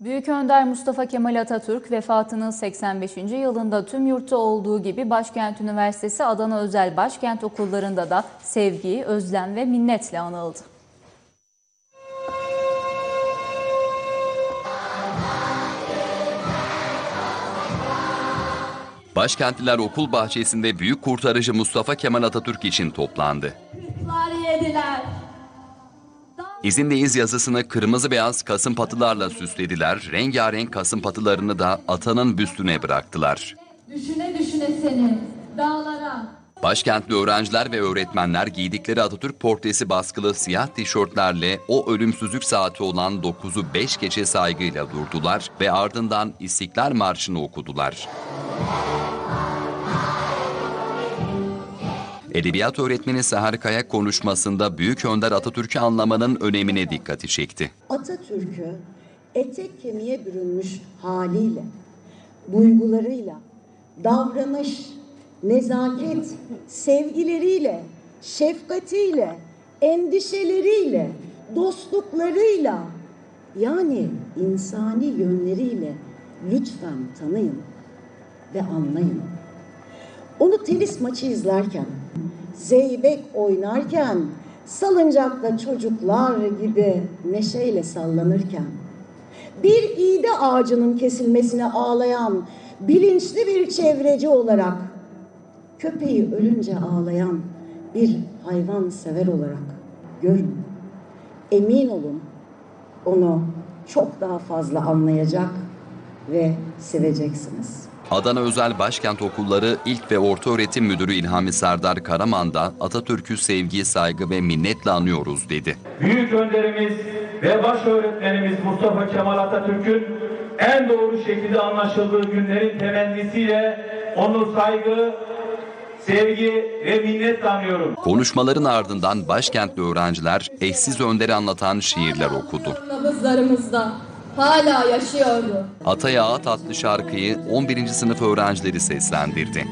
Büyük Önder Mustafa Kemal Atatürk vefatının 85. yılında tüm yurtta olduğu gibi Başkent Üniversitesi Adana Özel Başkent Okullarında da sevgi, özlem ve minnetle anıldı. Başkentliler okul bahçesinde büyük kurtarıcı Mustafa Kemal Atatürk için toplandı. Kırklar yediler. İzindeyiz yazısını kırmızı beyaz kasım patılarla süslediler. Rengarenk kasım patılarını da atanın büstüne bıraktılar. Düşüne düşüne seni dağlara. Başkentli öğrenciler ve öğretmenler giydikleri Atatürk portresi baskılı siyah tişörtlerle o ölümsüzlük saati olan 9'u 5 geçe saygıyla durdular ve ardından İstiklal Marşı'nı okudular. Edebiyat öğretmeni Seher Kaya konuşmasında Büyük Önder Atatürk'ü anlamanın önemine dikkati çekti. Atatürk'ü etek kemiğe bürünmüş haliyle, duygularıyla, davranış, nezaket, sevgileriyle, şefkatiyle, endişeleriyle, dostluklarıyla yani insani yönleriyle lütfen tanıyın ve anlayın. Onu tenis maçı izlerken, zeybek oynarken, salıncakta çocuklar gibi neşeyle sallanırken, bir iğde ağacının kesilmesine ağlayan bilinçli bir çevreci olarak, köpeği ölünce ağlayan bir hayvan sever olarak görün. Emin olun onu çok daha fazla anlayacak ve seveceksiniz. Adana Özel Başkent Okulları İlk ve Orta Öğretim Müdürü İlhami Serdar Karaman da Atatürk'ü sevgi, saygı ve minnetle anıyoruz dedi. büyük önderimiz ve baş öğretmenimiz Mustafa Kemal Atatürk'ün en doğru şekilde anlaşıldığı günlerin temennisiyle onu saygı, sevgi ve minnetle anıyorum. Konuşmaların ardından başkentli öğrenciler eşsiz önderi anlatan şiirler okudu. Nabızlarımızda hala yaşıyordu. Ataya At adlı şarkıyı 11. sınıf öğrencileri seslendirdi.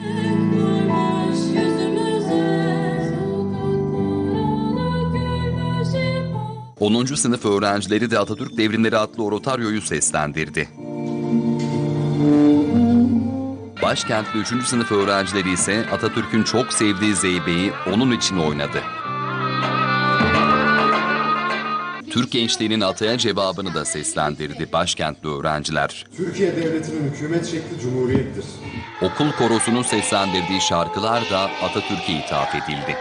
10. sınıf öğrencileri de Atatürk Devrimleri adlı oratoryoyu seslendirdi. Başkentli 3. sınıf öğrencileri ise Atatürk'ün çok sevdiği Zeybe'yi onun için oynadı. Türk gençliğinin ataya cevabını da seslendirdi başkentli öğrenciler. Türkiye Devleti'nin hükümet şekli cumhuriyettir. Okul korosunun seslendirdiği şarkılar da Atatürk'e ithaf edildi.